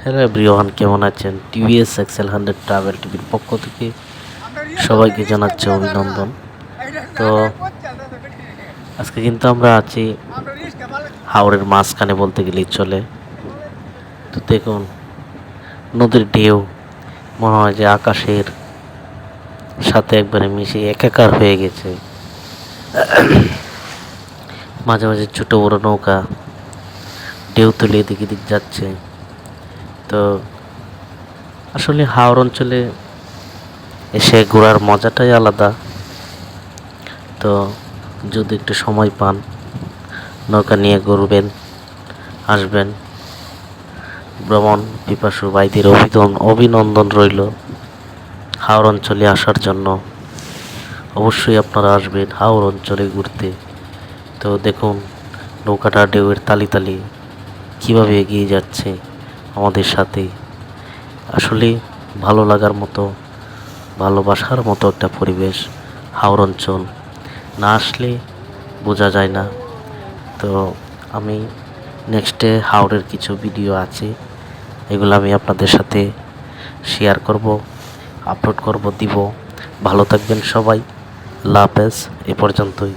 Hello everyone কেমন আছেন? TVS Excel hundred travel টিভির পক্ষ থেকে সবাইকে জানাচ্ছি অভিনন্দন। তো আজকে কিন্তু আমরা আছি হাওড়ের মাঝখানে বলতে গেলেই চলে। তো দেখুন, নদীর ঢেউ, মনে হয় যে আকাশের সাথে একবারে মিশে একাকার হয়ে গেছে। মাঝে মাঝে ছোটো বড়ো নৌকা ঢেউ তুলে এদিক এদিক যাচ্ছে। তো আসলে হাওড় অঞ্চলে এসে ঘোরার মজাটাই আলাদা। তো যদি একটু সময় পান, নৌকা নিয়ে ঘুরবেন, আসবেন। ভ্রমণ পিপাসু ভাইদের অভিনন্দন অভিনন্দন রইল হাওড় অঞ্চলে আসার জন্য। অবশ্যই আপনারা আসবেন হাওড় অঞ্চলে ঘুরতে। তো দেখুন, নৌকাটা ঢেউয়ের তালি তালি কীভাবে এগিয়ে যাচ্ছে আমাদের সাথে। আসলে ভালো লাগার মতো, ভালোবাসার মতো একটা পরিবেশ হাওড় অঞ্চল। না আসলে বোঝা যায় না। তো আমি নেক্সটে হাওড়ের কিছু ভিডিও আছে, এগুলো আমি আপনাদের সাথে শেয়ার করব আপলোড করব, দিব। ভালো থাকবেন সবাই। লাভ এ পর্যন্তই।